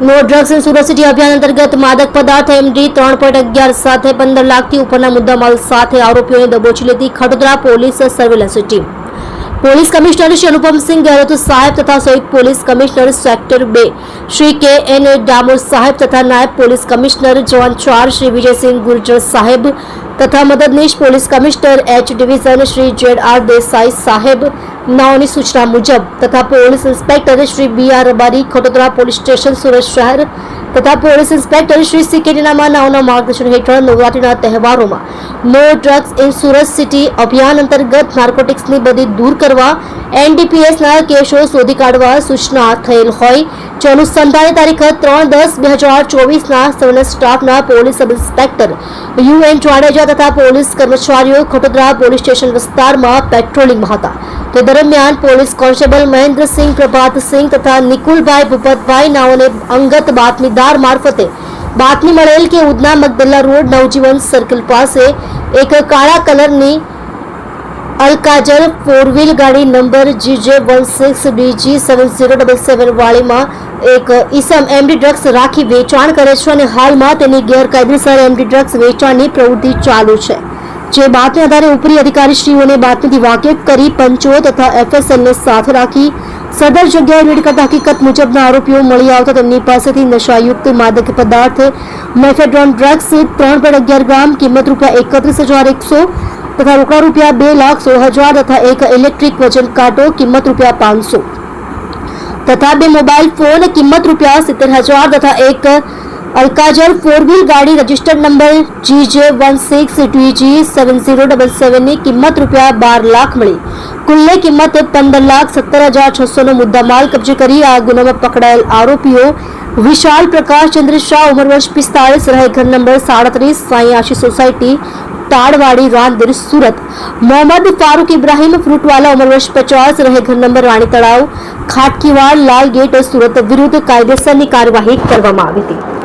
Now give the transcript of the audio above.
No drugs in Surat city અભિયાન અંતર્ગત માદક પદાર્થ એમડી ત્રણ પોઈન્ટ અગિયાર સાથે પંદર લાખથી ઉપરના મુદ્દામાલ સાથે આરોપીઓને દબોચી લીધી Khatodara police surveillance team police commissioner Shri Anupamsinh Gehlot સાહેબ તથા સંયુક્ત પોલીસ કમિશનર સેક્ટર બે શ્રી કે એન ડામોર સાહેબ તથા નાયબ પોલીસ કમિશનર જવાન ચાર શ્રી વિજયસિંહ ગુર્જર સાહેબ તથા મદદનીશ police commissioner H division Shri Z R Desai સાહેબ નાઓની સૂચના મુજબ તથા police inspector Shri B R Rabari Khatodara police station Surat શહેર તથા પોલીસ ઇન્સ્પેક્ટર શ્રી સી કે નાઓના માર્ગદર્શન હેઠળ નવરાત્રીના તહેવારોમાં no drugs in Surat city અભિયાન અંતર્ગત નાર્કોટિક્સની બધી દૂર કરવા એનડીપીએસના કેસો શોધી કાઢવા સૂચના થયેલ હોય. જે અનુસંધાને તારીખ ત્રણ દસ બે હજાર ચોવીસના સૌના સ્ટાફના police sub inspector U N Jadeja તથા પોલીસ કર્મચારીઓ ખટોદરા પોલીસ સ્ટેશન વિસ્તારમાં પેટ્રોલિંગમાં હતા. તે દરમિયાન પોલીસ કોન્સ્ટેબલ મહેન્દ્રસિંહ પ્રભાતસિંહ તથા નિકુલભાઈ ભૂપતભાઈ નાઓને અંગત બાતમીદાર મારફતે બાતમી મળેલ કે ઉધના મકબલ્લા રોડ નવજીવન સર્કલ પાસે એક કાળા કલરની અલકાજર ફોર વ્હીલ ગાડી number GJ one six DG seven zero double seven વાળીમાં એક ઈસમ એમડી ડ્રગ્સ રાખી વેચાણ કરે છે અને હાલમાં તેની ગેરકાયદેસર એમડી ડ્રગ્સ વેચાણની પ્રવૃત્તિ ચાલુ છે. જે બાતમી આધારે ઉપરી અધિકારીશ્રીઓને બાતમીથી વાકેફ કરી પંચો તથા એફએસએલને સાથે રાખી સદર જગ્યાએ રેડ કરતા હકીકત મુજબના આરોપીઓ મળી આવતા તેમની પાસેથી નશાયુક્ત માદક પદાર્થ મેફેડ્રોન ડ્રગ્સ ત્રણ પોઈન્ટ અગિયાર ગ્રામ કિંમત રૂપિયા એકત્રીસ હજાર એકસો તથા રોકડા રૂપિયા બે લાખ સોળ હજાર તથા એક ઇલેક્ટ્રિક વજન કાંટો કિંમત રૂપિયા પાંચસો તથા બે મોબાઈલ ફોન કિંમત રૂપિયા સિત્તેર હજાર તથા એક અલકાજર ફોર વ્હીલ ગાડી registered number G J one six TG seven zero double સેવનની કિંમત રૂપિયા બાર લાખ મળી કુલ્લે કિંમત પંદર લાખ સત્તર હજાર છસોનો મુદ્દામાલ કબજે કરી આ ગુનામાં પકડાયેલ આરોપીઓ વિશાલ પ્રકાશ ચંદ્ર શાહ ઉંમર વર્ષ પિસ્તાળીસ રહે ઘર નંબર સાડત્રીસ સાઈ આશી સોસાયટી તાડવાડી રાંદેર સુરત મોહમ્મદ ફારૂક ઇબ્રાહીમ ફ્રૂટવાલા ઉંમર વર્ષ પચાસ રહે ઘર નંબર રાણી તળાવ ખાટકીવાડ લાલ ગેટ સુરત વિરુદ્ધ કાયદેસરની કાર્યવાહી કરવામાં આવી હતી